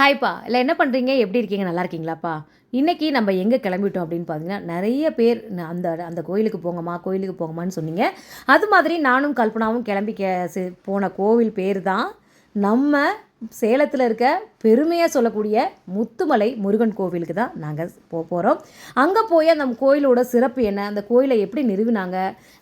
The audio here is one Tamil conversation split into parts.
ஹாய்ப்பா இல்லை என்ன பண்ணுறீங்க எப்படி இருக்கீங்க? நல்லா இருக்கீங்களாப்பா? இன்றைக்கி நம்ம எங்கே கிளம்பிட்டோம் அப்படின்னு பார்த்தீங்கன்னா நிறைய பேர் அந்த அந்த கோயிலுக்கு போங்கம்மா கோயிலுக்கு போங்கம்மான்னு சொன்னீங்க. அது மாதிரி நானும் கல்பனாவும் கிளம்பி கே போன கோவில் பேர் தான் நம்ம சேலத்தில் இருக்க பெருமையாக சொல்லக்கூடிய முத்துமலை முருகன் கோவிலுக்கு தான் நாங்கள் போ போகிறோம் அங்கே போய் அந்த கோயிலோட சிறப்பு என்ன? அந்த கோயிலை எப்படி நிறுவினாங்க?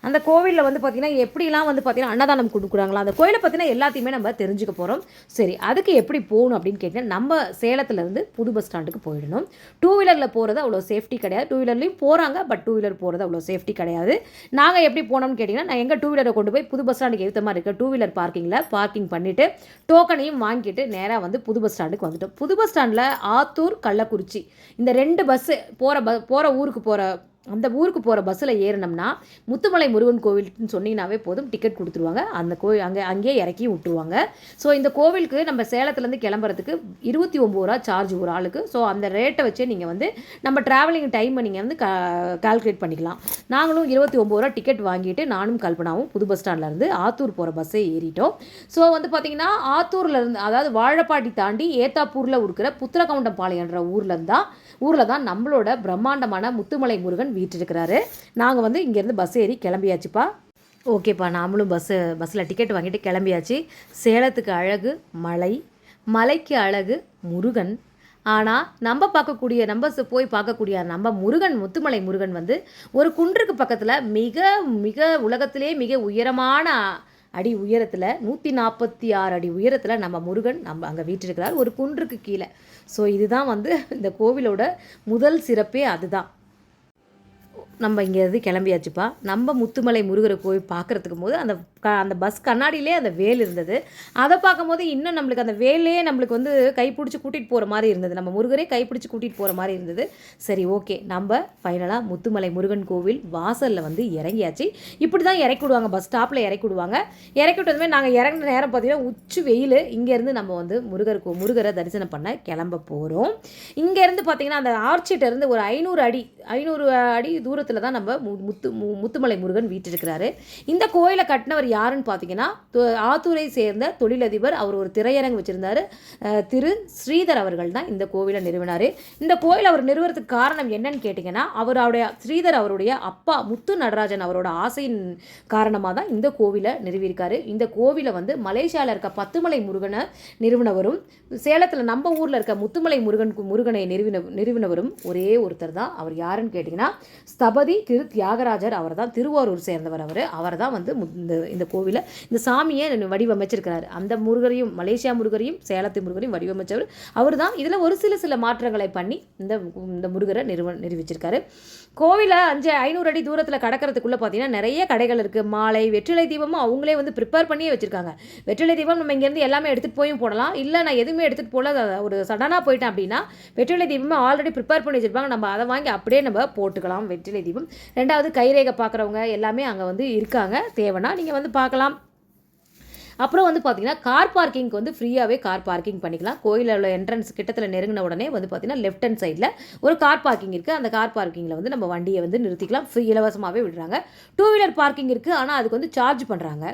அந்த கோவிலில் வந்து பார்த்திங்கன்னா எப்படிலாம் வந்து பார்த்திங்கன்னா அன்னதானம் கொடுக்குறாங்களா அந்த கோயிலை பார்த்திங்கன்னா எல்லாத்தையுமே நம்ம தெரிஞ்சுக்க போகிறோம் சரி அதுக்கு எப்படி போகணும் அப்படின்னு கேட்டிங்கன்னா நம்ம சேலத்துலேருந்து புது பஸ் ஸ்டாண்டுக்கு போயிடணும். டூ வீலரில் போகிறது அவ்வளோ சேஃப்டி கிடையாது. டூ வீலர்லேயும் போகிறாங்க பட் டூ வீலர் போகிறது அவ்வளோ சேஃப்டி கிடையாது. நாங்கள் எப்படி போனோம்னு கேட்டிங்கன்னா நான் எங்கள் டூ வீலரை கொண்டு போய் புது பஸ் ஸ்டாண்டுக்கு ஏற்ற மாதிரி இருக்க. டூ வீலர் பார்க்கிங்கில் பார்க்கிங் பண்ணிவிட்டு டோக்கனையும் வாங்கிட்டு நேராக வந்து புது பஸ் ஸ்டாண்டுக்கு வந்துட்டோம். புது பஸ் ஸ்டாண்டில் ஆத்தூர் கள்ளக்குறிச்சி. இந்த ரெண்டு பஸ்ஸு போகிற ப போகிற ஊருக்கு போகிற அந்த ஊருக்கு போகிற பஸ்ஸில் ஏறினோம்னா முத்துமலை முருகன் கோவில்னு சொன்னீங்கன்னாவே போதும் டிக்கெட் கொடுத்துருவாங்க. அந்த கோவில் அங்கே அங்கேயே இறக்கி விட்டுருவாங்க. ஸோ இந்த கோவிலுக்கு நம்ம சேலத்துலேருந்து கிளம்புறதுக்கு இருபத்தி ஒம்பது ரூபா சார்ஜ் ஒரு ஆளுக்கு. ஸோ அந்த ரேட்டை வச்சே நீங்கள் வந்து நம்ம ட்ராவலிங் டைமை நீங்கள் வந்து கால்குலேட் பண்ணிக்கலாம். நாங்களும் இருபத்தி ஒம்பது ரூபா டிக்கெட் வாங்கிட்டு நானும் கல்பனாவும் புது பஸ் ஸ்டாண்ட்லேருந்து ஆத்தூர் போகிற பஸ்ஸே ஏறிட்டோம். ஸோ வந்து பார்த்திங்கன்னா ஆத்தூரில் இருந்து அதாவது வாழப்பாட்டி தாண்டி ஏத்தாப்பூரில் இருக்கிற புத்திரகவுண்டம்பாளையன்ற ஊரில் தான் ஊரில் தான் நம்மளோட பிரம்மாண்டமான முத்துமலை முருகன் வீட்டிருக்கிறாரு நாங்கள் வந்து இங்கேருந்து பஸ் ஏறி கிளம்பியாச்சுப்பா. ஓகேப்பா நாமளும் பஸ்ஸு பஸ்ஸில் டிக்கெட் வாங்கிட்டு கிளம்பியாச்சு. சேலத்துக்கு அழகு மலை மலைக்கு அழகு முருகன். ஆனால் நம்ம பார்க்கக்கூடிய நம்ம போய் பார்க்கக்கூடிய நம்ம முருகன் முத்துமலை முருகன் வந்து ஒரு குன்றுக்கு பக்கத்தில் மிக மிக உலகத்திலே மிக உயரமான அடி உயரத்தில் நூற்றி நாற்பத்தி ஆறு அடி உயரத்தில் நம்ம முருகன் நம்ம அங்கே வீட்டிருக்கிறார் ஒரு குன்றுக்கு கீழே. ஸோ இதுதான் வந்து இந்த கோவிலோட முதல் சிறப்பே அதுதான். நம்ம இங்கேருந்து கிளம்பியாச்சுப்பா. நம்ம முத்துமலை முருகரை கோயில் பார்க்குறதுக்கு போது அந்த அந்த பஸ் கண்ணாடியிலே அந்த வேல் இருந்தது. அதை பார்க்கும்போது இன்னும் நம்மளுக்கு அந்த வேலே நம்மளுக்கு வந்து கைப்பிடிச்சி கூட்டிகிட்டு போகிற மாதிரி இருந்தது. நம்ம முருகரே கைப்பிடிச்சி கூட்டிகிட்டு போகிற மாதிரி இருந்தது. சரி ஓகே நம்ம ஃபைனலாக முத்துமலை முருகன் கோவில் வாசலில் வந்து இறங்கியாச்சு. இப்படி தான் இறக்கி விடுவாங்க. பஸ் ஸ்டாப்பில் இறக்கி விடுவாங்க. இறக்கி விட்டதுமே நாங்கள் இறங்கின நேரம் பார்த்தீங்கன்னா உச்சி வெயில். இங்கேருந்து நம்ம வந்து முருகர் கோ- முருகரை தரிசனம் பண்ண கிளம்ப போகிறோம் இங்கேருந்து பார்த்தீங்கன்னா அந்த ஆர்ச்சிட்ட இருந்து ஒரு ஐநூறு அடி ஐநூறு அடி தூரத்தில் தான் நம்ம மு- முத்து மு- முத்துமலை முருகன் வீற்றிருக்கிறாரு இந்த கோயிலை கட்டினவர் யாருன்னு பார்த்தீங்கன்னா ஆத்தூரை சேர்ந்த தொழிலதிபர் அவர் ஒரு திரையரங்கு வச்சுருந்தாரு. திரு ஸ்ரீதர் அவர்கள் தான் இந்த கோவிலை நிறுவினார். இந்த கோயில் அவர் நிறுவறதுக்கு காரணம் என்னன்னு கேட்டிங்கன்னா அவருடைய ஸ்ரீதர் அவருடைய அப்பா முத்து நடராஜன் அவரோட ஆசையின் காரணமாக தான் இந்த கோவிலை நிறுவியிருக்காரு. இந்த கோவிலை வந்து மலேசியாவில் இருக்க பத்துமலை முருகனை நிறுவனவரும் சேலத்தில் நம்ம ஊரில் இருக்க முத்துமலை முருகன் முருகனை நிறுவின நிறுவினவரும் ஒரே ஒருத்தர் தான். அவர் யாருன்னு கேட்டிங்கன்னா ஸ்தபதி திரு தியாகராஜர் அவர் தான் திருவாரூர் சேர்ந்தவர் அவர். அவர் தான் வந்து மு- இந்த இந்த கோவிலை. இந்த சாமியை வடிவமைச்சிருக்கிறாரு. அந்த முருகரையும் மலேசியா முருகரையும் சேலத்து முருகரையும் வடிவமைச்சவர். அவர் தான் இதில் ஒரு சில சில மாற்றங்களை பண்ணி இந்த இந்த முருகரை நிறுவ நிறுவிச்சிருக்காரு கோவிலை அஞ்சு ஐநூறு அடி தூரத்தில் கடக்கிறதுக்குள்ளே பார்த்தீங்கன்னா நிறைய கடைகள் இருக்குது மாலை வெற்றிலை தீபமும் அவங்களே வந்து ப்ரிப்பேர் பண்ணியே வச்சுருக்காங்க. வெற்றிலை தீபம் நம்ம இங்கேருந்து எல்லாமே எடுத்துகிட்டு போயும் போடலாம். இல்லை நான் எதுவுமே எடுத்துகிட்டு போகல ஒரு சடனாக போயிட்டேன் அப்படின்னா வெற்றிலை தீபமே ஆல்ரெடி ப்ரிப்பேர் பண்ணி வச்சுருப்பாங்க. நம்ம அதை வாங்கி அப்படியே நம்ம போட்டுக்கலாம் வெற்றிலை தீபம். ரெண்டாவது கைரேகை பார்க்குறவங்க எல்லாமே அங்கே வந்து இருக்காங்க. தேவைன்னா நீங்கள் வந்து பார்க்கலாம் அப்புறம் வந்து பார்த்தீங்கன்னா கார் பார்க்கிங்க்கு வந்து ஃப்ரீயாகவே கார் பார்க்கிங் பண்ணிக்கலாம். கோயிலோட என்ட்ரன்ஸ் கிட்டத்தில் நெருங்கின உடனே வந்து பார்த்தீங்கன்னா லெஃப்ட் ஹேண்ட் சைடில் ஒரு கார் பார்க்கிங் இருக்குது அந்த கார் பார்க்கிங்கில் வந்து நம்ம வண்டியை வந்து நிறுத்திக்கலாம். ஃப்ரீ இலவசமாகவே விடுறாங்க. டூ வீலர் பார்க்கிங் இருக்குது ஆனால் அதுக்கு வந்து சார்ஜ் பண்ணுறாங்க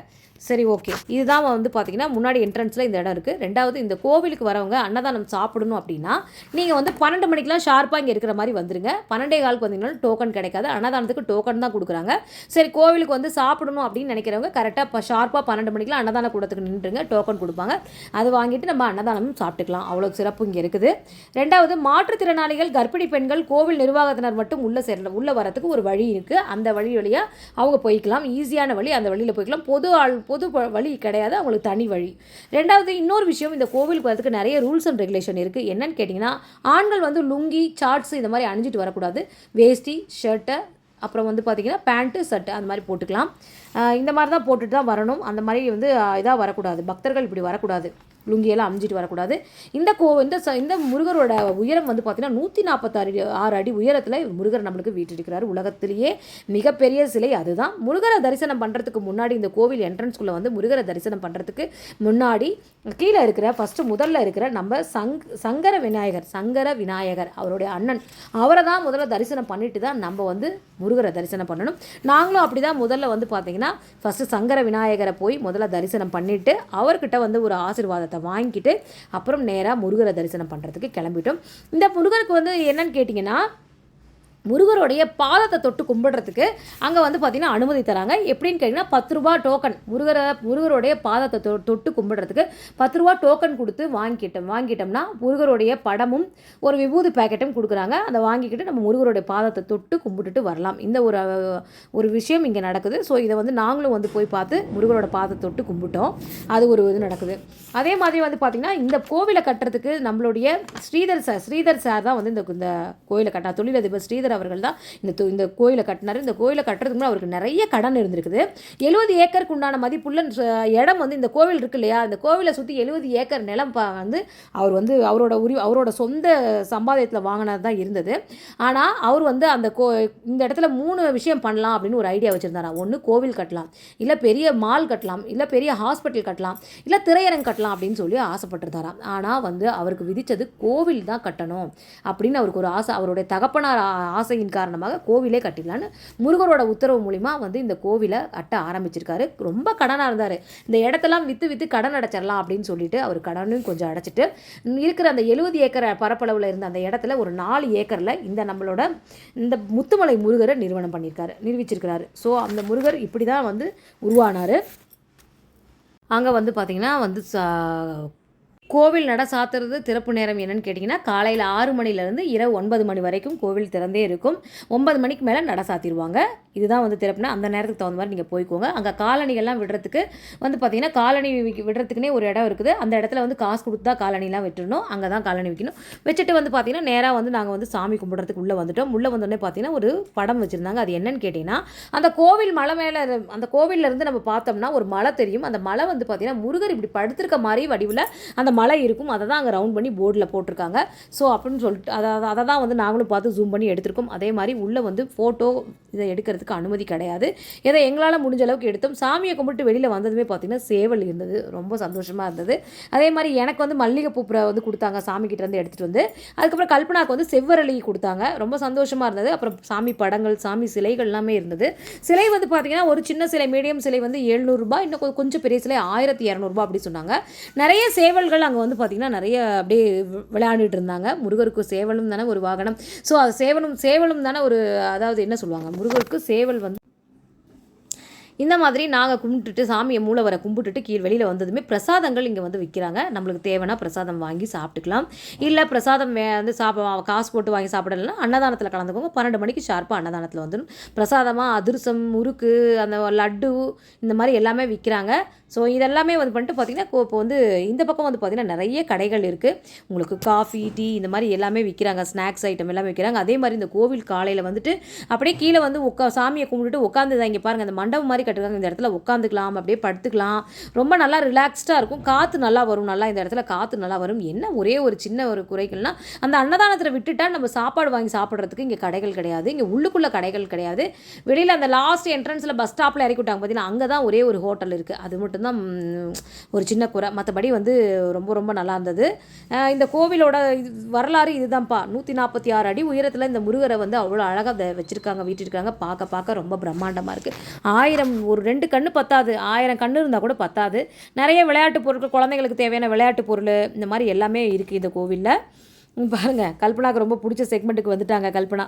சரி ஓகே இதுதான் வந்து பார்த்தீங்கன்னா முன்னாடி என்ட்ரன்ஸில் இந்த இடம் இருக்குது ரெண்டாவது இந்த கோவிலுக்கு வரவங்க அன்னதானம் சாப்பிடணும் அப்படின்னா நீங்கள் வந்து பன்னெண்டு மணிக்கெலாம் ஷார்ப்பாக இங்கே இருக்கிற மாதிரி வந்துருங்க. பன்னெண்டே காலுக்கு வந்தீங்கன்னா டோக்கன் கிடைக்காது. அன்னதானத்துக்கு டோக்கன் தான் கொடுக்குறாங்க. சரி கோவிலுக்கு வந்து சாப்பிடணும் அப்படின்னு நினைக்கிறவங்க கரெக்டாக இப்போ ஷார்ப்பாக பன்னெண்டு மணிக்கெலாம் அன்னதான கூடத்துக்கு நின்றுங்க டோக்கன் கொடுப்பாங்க. அது வாங்கிட்டு நம்ம அன்னதானமும் சாப்பிட்டுக்கலாம். அவ்வளோ சிறப்பு இங்கே இருக்குது. ரெண்டாவது மாற்றுத்திறனாளிகள் கர்ப்பிணி பெண்கள் கோவில் நிர்வாகத்தினர் மட்டும் உள்ளே சேர உள்ளே வரத்துக்கு ஒரு வழி இருக்குது அந்த வழி வழியாக அவங்க போய்க்கலாம். ஈஸியான வழி அந்த வழியில் போய்க்கலாம். பொது ஆள் பொது வழி கிடையாது அவங்களுக்கு தனி வழி. ரெண்டாவது இன்னொரு விஷயம் இந்த கோவிலுக்கு வரதுக்கு நிறைய ரூல்ஸ் அண்ட் ரெகுலேஷன் இருக்குது என்னன்னு கேட்டிங்கன்னா ஆண்கள் வந்து லுங்கி சார்ட்ஸ் இந்த மாதிரி அணிஞ்சிட்டு வரக்கூடாது. வேஷ்டி ஷர்ட்டை அப்புறம் வந்து பார்த்திங்கன்னா பேண்ட்டு சட்டை அந்த மாதிரி போட்டுக்கலாம். இந்த மாதிரி தான் போட்டுட்டு தான் வரணும். அந்த மாதிரி வந்து இதாக வரக்கூடாது. பக்தர்கள் இப்படி வரக்கூடாது. லுங்கியெல்லாம் அமிஞ்சிட்டு வரக்கூடாது. இந்த கோ இந்த ச- இந்த முருகரோட உயரம் வந்து பார்த்தீங்கன்னா நூற்றி நாற்பத்தாறு ஆறு அடி உயரத்தில் முருகர் நம்மளுக்கு வீட்டிருக்கிறார். உலகத்திலேயே மிகப்பெரிய சிலை அதுதான். முருகரை தரிசனம் பண்ணுறதுக்கு முன்னாடி இந்த கோவில் என்ட்ரன்ஸ்குள்ளே வந்து முருகரை தரிசனம் பண்ணுறதுக்கு முன்னாடி கீழே இருக்கிற ஃபஸ்ட்டு முதல்ல இருக்கிற நம்ம சங் சங்கர விநாயகர் சங்கர விநாயகர் அவருடைய அண்ணன் அவரை தான் முதல்ல தரிசனம் பண்ணிட்டு தான் நம்ம வந்து முருகரை தரிசனம் பண்ணணும். நாங்களும் அப்படி தான் முதல்ல வந்து பார்த்தீங்கன்னா ஃபஸ்ட்டு சங்கர விநாயகரை போய் முதல்ல தரிசனம் பண்ணிவிட்டு அவர்கிட்ட வந்து ஒரு ஆசீர்வாதத்தை வாங்கிட்டு அப்புறம் நேராக முருகரை தரிசனம் பண்ணுறதுக்கு கிளம்பிட்டோம். இந்த முருகருக்கு வந்து என்னன்னு கேட்டிங்கன்னா முருகருடைய பாதத்தை தொட்டு கும்பிடுறதுக்கு அங்கே வந்து பார்த்திங்கன்னா அனுமதி தராங்க. எப்படின்னு கேட்டிங்கன்னா பத்து ரூபா டோக்கன் முருகரை முருகருடைய பாதத்தை தொ தொட்டு கும்பிடுறதுக்கு பத்து ரூபா டோக்கன் கொடுத்து வாங்கிட்டோம் வாங்கிட்டோம்னா முருகருடைய படமும் ஒரு விபூதி பேக்கெட்டும் கொடுக்குறாங்க. அதை வாங்கிக்கிட்டு நம்ம முருகருடைய பாதத்தை தொட்டு கும்பிட்டுட்டு வரலாம். இந்த ஒரு ஒரு விஷயம் இங்கே நடக்குது. ஸோ இதை வந்து நாங்களும் வந்து போய் பார்த்து முருகரோட பாதத்தை தொட்டு கும்பிட்டோம். அது ஒரு இது நடக்குது. அதே மாதிரி வந்து பார்த்திங்கன்னா இந்த கோவிலை கட்டுறதுக்கு நம்மளுடைய ஸ்ரீதர் சார் ஸ்ரீதர் சார் தான் வந்து இந்த இந்த கோயிலை கட்டா தொழிலதிபர் ஸ்ரீதர் அவர்கள் தான் இந்த இந்த கோயிலை கட்டினார். இந்த கோயிலை கட்டுறதுக்கு முன்னாடி அவருக்கு நிறைய கடன் இருந்திருக்குது. எழுபது ஏக்கருக்கு உண்டான மதிப்புள்ள இடம் வந்து இந்த கோவில் இருக்கு இல்லையா? இந்த கோவிலை சுற்றி எழுபது ஏக்கர் நிலம் வந்து அவர் வந்து அவரோட உரி அவரோட சொந்த சம்பாதியத்தில் வாங்கினது தான் இருந்தது. ஆனால் அவர் வந்து அந்த கோ இந்த இடத்துல மூணு விஷயம் பண்ணலாம் அப்படின்னு ஒரு ஐடியா வச்சுருந்தாரா? ஒன்று கோவில் கட்டலாம். இல்லை பெரிய மால் கட்டலாம். இல்லை பெரிய ஹாஸ்பிட்டல் கட்டலாம். இல்லை திரையரங்கு கட்டலாம் அப்படின்னு சொல்லி ஆசைப்பட்டிருந்தாராம் ஆனால் வந்து அவருக்கு விதித்தது கோவில் தான் கட்டணும் அப்படின்னு அவருக்கு ஒரு ஆசை அவருடைய தகப்பனார் ஆ- ஆசையின் காரணமாக கோவிலே கட்டிடலான்னு முருகரோட உத்தரவு மூலிமா வந்து இந்த கோவிலை கட்ட ஆரம்பிச்சிருக்காரு. ரொம்ப கடனாக இருந்தார். இந்த இடத்தெல்லாம் விற்று விற்று கடன் அடைச்சிடலாம் அப்படின்னு சொல்லிட்டு அவர் கடனையும் கொஞ்சம் அடைச்சிட்டு இருக்கிற அந்த எழுபது ஏக்கர் பரப்பளவில் இருந்த அந்த இடத்துல ஒரு நாலு ஏக்கரில் இந்த நம்மளோட இந்த முத்துமலை முருகரை நிறுவனம் பண்ணியிருக்காரு நிரூபிச்சிருக்கிறாரு. ஸோ அந்த முருகர் இப்படி தான் வந்து உருவானார். அங்கே வந்து பார்த்திங்கன்னா வந்து சா- கோவில் நட சாத்துறது திறப்பு நேரம் என்னன்னு கேட்டிங்கன்னா காலையில் ஆறு மணிலேருந்து இரவு ஒன்பது மணி வரைக்கும் கோவில் திறந்தே இருக்கும். ஒன்பது மணிக்கு மேலே நட சாத்திடுவாங்க இதுதான் வந்து திறப்புனா அந்த நேரத்துக்கு தகுந்த மாதிரி நீங்கள் போய்க்கோங்க. அங்கே காலணிகள்லாம் விடுறதுக்கு வந்து பார்த்தீங்கன்னா காலணி விடுறதுக்குனே ஒரு இடம் இருக்குது. அந்த இடத்துல வந்து காசு கொடுத்து தான் காலணிலாம் விட்டுருணும் அங்கே தான் காலணி வைக்கணும். வச்சுட்டு வந்து பார்த்தீங்கன்னா நேராக வந்து நாங்கள் வந்து சாமி கும்பிட்றதுக்கு உள்ளே வந்துட்டோம். உள்ளே வந்தோடனே பார்த்தீங்கன்னா ஒரு படம் வச்சுருந்தாங்க. அது என்னன்னு கேட்டிங்கன்னா அந்த கோவில் மலை மேலே அந்த கோவில்ல இருந்து நம்ம பார்த்தோம்னா ஒரு மலை தெரியும். அந்த மலை வந்து பார்த்தீங்கன்னா முருகர் இப்படி படுத்திருக்க மாதிரி வடிவில் அந்த மலை இருக்கும் அதை தான் அங்கே ரவுண்ட் பண்ணி போர்டில் போட்டிருக்காங்க. ஸோ அப்படின்னு சொல்லிட்டு அதை அதை தான் வந்து நாங்களும் பார்த்து ஜூம் பண்ணி எடுத்திருக்கோம். அதே மாதிரி உள்ளே வந்து ஃபோட்டோ இதை எடுக்கிறதுக்கு அனுமதி கிடையாது. ஏதோ எங்களால் முடிஞ்ச அளவுக்கு எடுத்தோம். சாமியை கும்பிட்டு வெளியில் வந்ததுமே பார்த்தீங்கன்னா சேவல் இருந்தது. ரொம்ப சந்தோஷமாக இருந்தது. அதே மாதிரி எனக்கு வந்து மல்லிகை பூ வந்து கொடுத்தாங்க சாமி கிட்ட இருந்து எடுத்துகிட்டு வந்து. அதுக்கப்புறம் கல்பனாக்கு வந்து செவ்வரளி கொடுத்தாங்க. ரொம்ப சந்தோஷமாக இருந்தது. அப்புறம் சாமி படங்கள் சாமி சிலைகள் எல்லாமே இருந்தது. சிலை வந்து பார்த்தீங்கன்னா ஒரு சின்ன சிலை மீடியம் சிலை வந்து எழுநூறுபா இன்னும் கொஞ்சம் பெரிய சிலை ஆயிரத்தி இரநூறுபா அப்படி சொன்னாங்க. நிறைய சேவல்கள் அங்கே வந்து பார்த்திங்கன்னா நிறைய அப்படியே விளையாண்டுட்டு இருந்தாங்க. முருகருக்கு சேவலும் தானே ஒரு வாகனம். ஸோ அது சேவலும் சேவலும் தானே ஒரு அதாவது என்ன சொல்லுவாங்க? முருகருக்கு சேவல் வந்து இந்த மாதிரி நாங்கள் கும்பிட்டுட்டு சாமியை மூலவரை கும்பிட்டுட்டு கீழ் வெளியில் வந்ததுமே பிரசாதங்கள் இங்கே வந்து விற்கிறாங்க நம்மளுக்கு தேவைன்னா பிரசாதம் வாங்கி சாப்பிட்டுக்கலாம். இல்லை பிரசாதம் வே வந்து சாப்பிட காசு போட்டு வாங்கி சாப்பிடலன்னா அன்னதானத்தில் கலந்துக்கோங்க. பன்னெண்டு மணிக்கு ஷார்ப்பாக அன்னதானத்தில் வந்துடும் பிரசாதமாக அதிரசம் முறுக்கு அந்த லட்டு இந்த மாதிரி எல்லாமே விற்கிறாங்க ஸோ இதெல்லாமே வந்து பண்ணிட்டு பார்த்திங்கன்னா இப்போ வந்து இந்த பக்கம் வந்து பார்த்திங்கன்னா நிறைய கடைகள் இருக்குது உங்களுக்கு காஃபி டீ இந்த மாதிரி எல்லாமே விற்கிறாங்க ஸ்நாக்ஸ் ஐட்டம் எல்லாமே விற்கிறாங்க அதே மாதிரி இந்த கோவில் காலையில் வந்துட்டு அப்படியே கீழே வந்து உட்கா சாமியை கும்பிட்டுட்டு உட்காந்து இங்கே பாருங்கள் அந்த மண்டபம் மாதிரி கட்டுறாங்க இந்த இடத்துல உட்காந்துக்கலாம் அப்படியே படுத்துக்கலாம். ரொம்ப நல்லா ரிலாக்ஸ்டாக இருக்கும். காற்று நல்லா வரும். நல்லா இந்த இடத்துல காற்று நல்லா வரும். என்ன ஒரே ஒரு சின்ன ஒரு குறைகள்னா அந்த அன்னதானத்தில் விட்டுட்டா நம்ம சாப்பாடு வாங்கி சாப்பிட்றதுக்கு இங்கே கடைகள் கிடையாது. இங்கே உள்ளுக்குள்ளே கடைகள் கிடையாது. வெளியில் அந்த லாஸ்ட் என்ட்ரன்ஸில் பஸ் ஸ்டாப்பில் இறக்கி விட்டாங்க பார்த்தீங்கன்னா அங்கே தான் ஒரே ஒரு ஹோட்டல் இருக்குது அது மட்டும் மட்டும்தான் ஒரு சின்ன குறை. மற்றபடி வந்து ரொம்ப ரொம்ப நல்லா இருந்தது. இந்த கோவிலோட இது வரலாறு இதுதான்ப்பா. நூற்றி நாற்பத்தி ஆறு அடி உயரத்தில் இந்த முருகரை வந்து அவ்வளோ அழகாக வச்சுருக்காங்க வீட்டிருக்காங்க. பார்க்க பார்க்க ரொம்ப பிரம்மாண்டமாக இருக்குது ஆயிரம் ஒரு ரெண்டு கண்ணு பத்தாது. ஆயிரம் கண்ணு இருந்தால் கூட பத்தாது. நிறைய விளையாட்டு பொருட்கள் குழந்தைங்களுக்கு தேவையான விளையாட்டு பொருள் இந்த மாதிரி எல்லாமே இருக்குது இந்த கோவிலில். பாருங்கள் கல்பனாக்கு ரொம்ப பிடிச்ச செக்மெண்ட்டுக்கு வந்துட்டாங்க கல்பனா.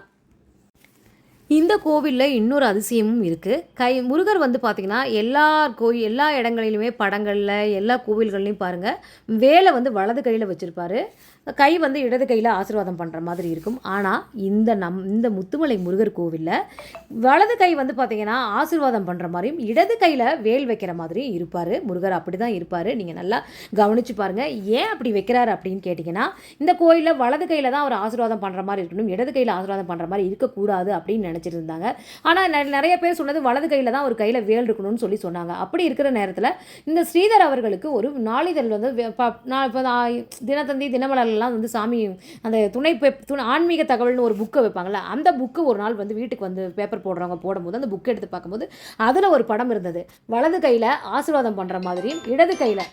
இந்த கோவிலில் இன்னொரு அதிசயமும் இருக்குது கை முருகர் வந்து பார்த்திங்கன்னா எல்லா கோயில் எல்லா இடங்களிலுமே படங்களில் எல்லா கோவில்கள்லையும் பாருங்கள் வேலை வந்து வலது கையில் வச்சுருப்பாரு. கை வந்து இடது கையில் ஆசீர்வாதம் பண்ணுற மாதிரி இருக்கும். ஆனால் இந்த நம் இந்த முத்துமலை முருகர் கோவிலில் வலது கை வந்து பார்த்திங்கன்னா ஆசீர்வாதம் பண்ணுற மாதிரியும் இடது கையில் வேல் வைக்கிற மாதிரியும் இருப்பார். முருகர் அப்படி தான் இருப்பார். நீங்கள் நல்லா கவனித்து பாருங்கள் ஏன் அப்படி வைக்கிறாரு அப்படின்னு கேட்டிங்கன்னா இந்த கோயிலில் வலது கையில் தான் அவர் ஆசீர்வாதம் பண்ணுற மாதிரி இருக்கணும் இடது கையில் ஆசீர்வாதம் பண்ணுற மாதிரி இருக்கக்கூடாது அப்படின்னு நினச்சிட்டு இருந்தாங்க ஆனால் நிறைய பேர் சொன்னது வலது கையில் தான் ஒரு கையில் வேல் இருக்கணும்னு சொல்லி சொன்னாங்க. அப்படி இருக்கிற நேரத்தில் இந்த ஸ்ரீதர் அவர்களுக்கு ஒரு நாளிதழ் வந்து ப- நான் இப்போ தினத்தந்தி தினமலர்லாம் வந்து சாமி அந்த துணை துணை ஆன்மீக தகவல்னு ஒரு புக்கை வைப்பாங்கள்ல அந்த புக்கு ஒரு நாள் வந்து வீட்டுக்கு வந்து பேப்பர் போடுறவங்க போடும்போது அந்த புக் எடுத்து பார்க்கும்போது அதில் ஒரு படம் இருந்தது. வலது கையில் ஆசீர்வாதம் பண்ணுற மாதிரியும் இடது கையில்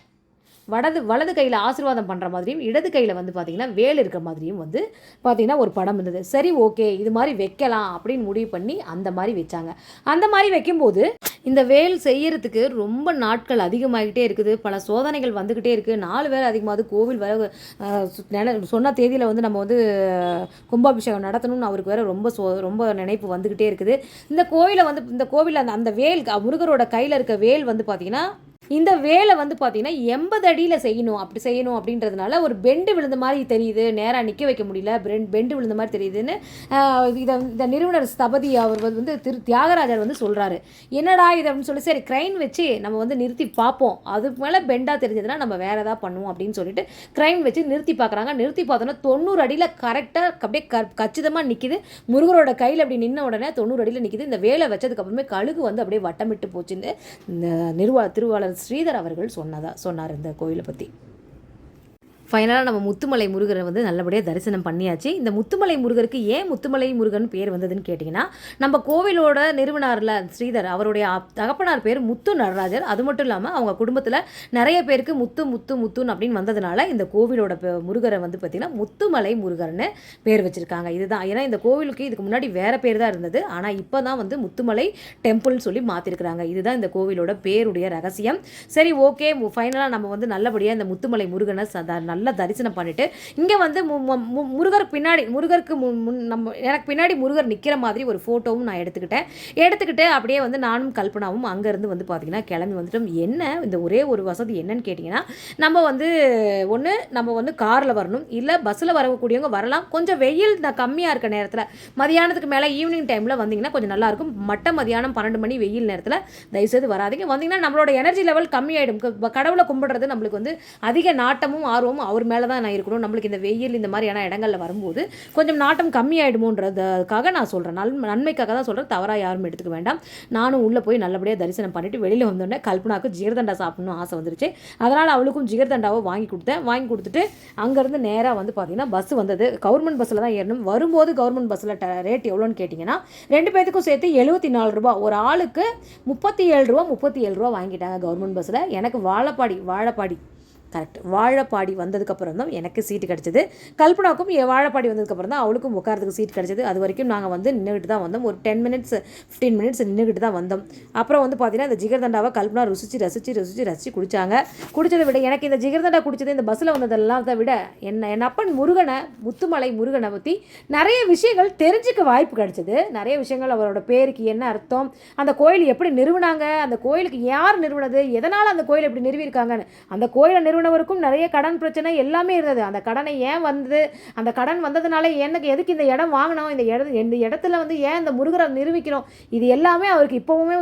வடது வலது கையில் ஆசீர்வாதம் பண்ணுற மாதிரியும் இடது கையில் வந்து பார்த்திங்கன்னா வேல் இருக்கிற மாதிரியும் வந்து பார்த்திங்கன்னா ஒரு படம் இருந்தது. சரி ஓகே இது மாதிரி வைக்கலாம் அப்படின்னு முடிவு பண்ணி அந்த மாதிரி வச்சாங்க. அந்த மாதிரி வைக்கும்போது இந்த வேல் செய்யறதுக்கு ரொம்ப நாட்கள் அதிகமாகிட்டே இருக்குது. பல சோதனைகள் வந்துக்கிட்டே இருக்குது நாலு பேர் அதிகமாகுது கோவில் வர அஹ், சொன்ன தேதியில் வந்து நம்ம வந்து கும்பாபிஷேகம் நடத்தணும்னு அவருக்கு வேற ரொம்ப சோ ரொம்ப நினைப்பு வந்துக்கிட்டே இருக்குது. இந்த கோயிலை வந்து இந்த கோவிலில் அந்த அந்த வேல் முருகரோட கையில் இருக்க வேல் வந்து பார்த்திங்கன்னா இந்த வேலை வந்து பார்த்தீங்கன்னா எண்பது அடியில் செய்யணும் அப்படி செய்யணும் அப்படின்றதுனால ஒரு பெண்டு விழுந்த மாதிரி தெரியுது. நேராக நிற்க வைக்க முடியல. பெண்ட் பெண்டு விழுந்த மாதிரி தெரியுதுன்னு இதை இந்த நிறுவனர் ஸ்தபதி அவர் வந்து திரு தியாகராஜர் வந்து சொல்கிறாரு என்னடா இது அப்படின்னு சொல்லி சரி க்ரைன் வச்சு நம்ம வந்து நிறுத்தி பார்ப்போம். அதுக்கு மேலே பெண்டாக தெரிஞ்சதுன்னா நம்ம வேறு எதாவது பண்ணுவோம் அப்படின்னு சொல்லிட்டு க்ரைன் வச்சு நிறுத்தி பார்க்குறாங்க. நிறுத்தி பார்த்தோன்னா தொண்ணூறு அடியில் கரெக்டாக அப்படியே க கச்சிதமாக நிற்கிது முருகரோட கையில் அப்படி நின்ன உடனே தொண்ணூறு அடியில் நிற்கிது இந்த வேலை வச்சதுக்கப்புறமே கழுகு வந்து அப்படியே வட்டமிட்டு போச்சுன்னு இந்த நிர்வா திருவாளர் ஸ்ரீதர் அவர்கள் சொன்னதா சொன்னார் இந்த கோயிலை பற்றி ஃபைனலாக நம்ம முத்துமலை முருகரை வந்து நல்லபடியாக தரிசனம் பண்ணியாச்சு. இந்த முத்துமலை முருகருக்கு ஏன் முத்துமலை முருகன் பேர் வந்ததுன்னு கேட்டிங்கன்னா நம்ம கோவிலோட நிறுவனர்ல ஸ்ரீதர் அவருடைய தகப்பனார் பேர் முத்து நடராஜர். அது மட்டும் இல்லாமல் அவங்க குடும்பத்தில் நிறைய பேருக்கு முத்து முத்து முத்துன்னு அப்படின்னு வந்ததுனால இந்த கோவிலோட முருகரை வந்து பார்த்திங்கன்னா முத்துமலை முருகர்னு பேர் வச்சுருக்காங்க. இதுதான். ஏன்னா இந்த கோவிலுக்கு இதுக்கு முன்னாடி வேறு பேர் தான் இருந்தது. ஆனால் இப்போ தான் வந்து முத்துமலை டெம்பிள்னு சொல்லி மாற்றிருக்கிறாங்க இதுதான் இந்த கோவிலோட பேருடைய ரகசியம். சரி ஓகே. ஃபைனலாக நம்ம வந்து நல்லபடியாக இந்த முத்துமலை முருகனை சதா நல்லா தரிசனம் பண்ணிவிட்டு இங்கே வந்து மு- மு- மு- முருகர் பின்னாடி முருகருக்கு முன் முன் நம்ம எனக்கு பின்னாடி முருகர் நிற்கிற மாதிரி ஒரு ஃபோட்டோவும் நான் எடுத்துக்கிட்டேன். எடுத்துக்கிட்டு அப்படியே வந்து நானும் கல்பனாவும் அங்கேருந்து வந்து பார்த்திங்கன்னா கிளம்பி வந்துட்டோம். என்ன இந்த ஒரே ஒரு வசதி என்னன்னு கேட்டிங்கன்னா நம்ம வந்து ஒன்று நம்ம வந்து காரில் வரணும். இல்லை பஸ்ஸில் வரக்கூடியவங்க வரலாம். கொஞ்சம் வெயில் நான் கம்மியாக இருக்க நேரத்தில் மதியானத்துக்கு மேலே ஈவினிங் டைமில் வந்தீங்கன்னா கொஞ்சம் நல்லாயிருக்கும் மட்ட மதியானம் பன்னெண்டு மணி வெயில் நேரத்தில் தயவுசெய்து வராதிங்க. வந்தீங்கன்னா நம்மளோட எனர்ஜி லெவல் கம்மியாயிடும். கடவுளை கும்பிடுறது நம்மளுக்கு வந்து அதிக நாட்டமும் ஆர்வமும் அவர் மேலே தான் நான் இருக்கணும். நம்மளுக்கு இந்த வெயில் இந்த மாதிரியான இடங்களில் வரும்போது கொஞ்சம் நாட்டம் கம்மியாயிடுமோன்றதுக்காக நான் சொல்கிறேன் நல் நன்மைக்காக தான் சொல்கிறேன் தவறாக யாரும் எடுத்துக்க வேண்டாம். நானும் உள்ளே போய் நல்லபடியாக தரிசனம் பண்ணிட்டு வெளியில் வந்தோடனே கல்பனாக்கு ஜீரதண்டா சாப்பிடணும் ஆசை வந்துருச்சு. அதனால் அவளுக்கும் ஜிகர்தண்டாவை வாங்கி கொடுத்தேன். வாங்கி கொடுத்துட்டு அங்கேருந்து நேராக வந்து பார்த்தீங்கன்னா பஸ் வந்தது. கவர்மெண்ட் பஸ்ஸில் தான் ஏறணும். வரும்போது கவர்மெண்ட் பஸ்ஸில் ரேட் எவ்வளோன்னு கேட்டிங்கன்னா ரெண்டு பேத்துக்கும் சேர்த்து எழுபத்தி நாலு ரூபா. ஒரு ஆளுக்கு முப்பத்தி ஏழு ரூபா முப்பத்தி ஏழு ரூபா வாங்கிட்டாங்க கவர்மெண்ட் பஸ்ஸில் எனக்கு வாழப்பாடி வாழப்பாடி. கரெக்ட் வாழப்பாடி வந்ததுக்கப்புறம் தான் எனக்கு சீட்டு கிடச்சிது. கல்பனாவுக்கும் என் வாழப்பாடி வந்ததுக்கப்புறம் தான் அவளுக்கும் உட்காரத்துக்கு சீட் கிடச்சிது. அது வரைக்கும் நாங்கள் வந்து நின்றுக்கிட்டு தான் வந்தோம். ஒரு டென் மினிட்ஸ் ஃபிஃப்டீன் மினிட்ஸ் நின்றுக்கிட்டு தான் வந்தோம். அப்புறம் வந்து பார்த்தீங்கன்னா இந்த ஜிகர்தண்டாவை கல்பனா ருசிச்சு ரசிச்சு ரசிச்சு ரசிச்சு குடித்தாங்க குடித்ததை விட எனக்கு இந்த ஜிகர்தண்டா குடிச்சது இந்த பஸ்ஸில் வந்ததெல்லாம் தான் விட என்ன என் அப்பன் முருகனை முத்துமலை முருகனை பற்றி நிறைய விஷயங்கள் தெரிஞ்சுக்க வாய்ப்பு கிடச்சிது. நிறைய விஷயங்கள் அவரோட பேருக்கு என்ன அர்த்தம் அந்த கோயில் எப்படி நிறுவனாங்க அந்த கோயிலுக்கு யார் நிறுவனது எதனால் அந்த கோயில் எப்படி நிறுவியிருக்காங்கன்னு அந்த கோயிலை நிறுவனவருக்கும் நிறைய கடன் பிரச்சனை எல்லாமே இருந்தது. அந்த கடனை ஏன் வந்தது அந்த கடன் வந்ததுனால எனக்கு எதுக்கு இந்த இடம் வாங்கினோம் இந்த இடம் இந்த இடத்துல வந்து ஏன் இந்த முருகரை நிரூபிக்கிறோம் இது எல்லாமே அவருக்கு இப்போவுமே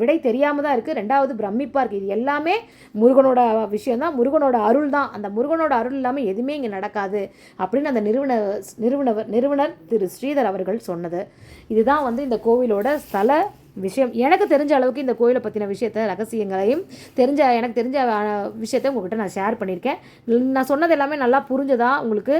விடை தெரியாமல் தான் இருக்குது ரெண்டாவது பிரமிப்பாக இருக்குது இது எல்லாமே முருகனோட விஷயம் தான் முருகனோட அருள் தான் அந்த முருகனோட அருள் இல்லாமல் எதுவுமே இங்கே நடக்காது அப்படின்னு அந்த நிறுவன நிறுவனர் நிறுவனர் திரு ஸ்ரீதர் அவர்கள் சொன்னது. இதுதான் வந்து இந்த கோவிலோட ஸ்தல விஷயம். எனக்கு தெரிஞ்ச அளவுக்கு இந்த கோயிலை பற்றின விஷயத்த ரகசியங்களையும் தெரிஞ்ச எனக்கு தெரிஞ்ச விஷயத்த உங்கள்கிட்ட நான் ஷேர் பண்ணியிருக்கேன். நான் சொன்னது எல்லாமே நல்லா புரிஞ்சதா உங்களுக்கு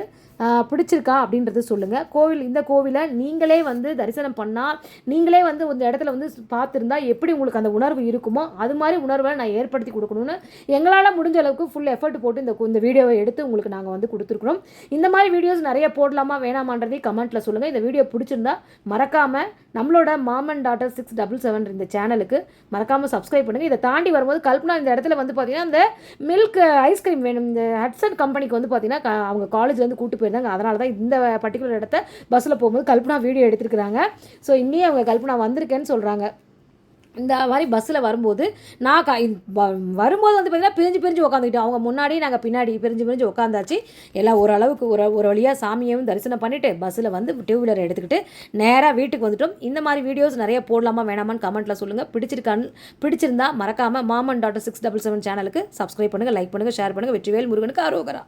பிடிச்சிருக்கா அப்படின்றது சொல்லுங்கள் கோவில் இந்த கோவிலை நீங்களே வந்து தரிசனம் பண்ணால் நீங்களே வந்து இந்த இடத்துல வந்து பார்த்துருந்தா எப்படி உங்களுக்கு அந்த உணர்வு இருக்குமோ அது மாதிரி உணர்வை நான் ஏற்படுத்தி கொடுக்கணும்னு எங்களால் முடிஞ்ச அளவுக்கு ஃபுல் எஃபர்ட் போட்டு இந்த இந்த வீடியோவை எடுத்து உங்களுக்கு நாங்கள் வந்து கொடுத்துருக்குறோம். இந்த மாதிரி வீடியோஸ் நிறைய போடலாமா வேணாமான்றதையும் கமெண்ட்டில் சொல்லுங்கள் இந்த வீடியோ பிடிச்சிருந்தா மறக்காமல் நம்மளோட மாமன் டாட்டர் சிக்ஸ் டபுள் செவன் இந்த சேனலுக்கு மறக்காமல் சப்ஸ்கிரைப் பண்ணுங்கள் இதை தாண்டி வரும்போது கல்பனா இந்த இடத்துல வந்து பார்த்தீங்கன்னா இந்த மில்க் ஐஸ்கிரீம் வேணும். இந்த ஹட்சன் கம்பெனிக்கு வந்து பார்த்தீங்கன்னா அவங்க காலேஜ்லேருந்து கூட்டு போயிருந்தாங்க அதனால தான் இந்த பர்டிகுலர் இடத்த பஸ்ஸில் போகும்போது கல்பனா வீடியோ எடுத்துருக்குறாங்க. ஸோ இன்னும் அவங்க கல்பனா வந்திருக்கேன்னு சொல்கிறாங்க இந்த மாதிரி பஸ்ஸில் வரும்போது நான் க வரும்போது வந்து பார்த்தீங்கன்னா பிரிஞ்சு பிரிஞ்சு உட்காந்துக்கிட்டோம் அவங்க முன்னாடி நாங்கள் பின்னாடி பிரிஞ்சு பிரிஞ்சு உட்காந்தாச்சு எல்லாம் ஓரளவுக்கு ஒரு ஒரு வழியாக சாமியையும் தரிசனம் பண்ணிவிட்டு பஸ்ஸில் வந்து டூ வீலர் எடுத்துக்கிட்டு நேராக வீட்டுக்கு வந்துட்டோம். இந்த மாதிரி வீடியோஸ் நிறைய போடலாமா வேணாமான்னு கமெண்ட்டில் சொல்லுங்கள் பிடிச்சிருக்கான்னு பிடிச்சிருந்தா மறக்காமல் மாமன் டாட்டர் சிக்ஸ் டபுள் செவன் சேனலுக்கு சப்ஸ்கிரைப் பண்ணுங்கள் லைக் பண்ணுங்கள் ஷேர் பண்ணுங்கள் வெற்றிவேல் முருகனுக்கு ஆரோகரா.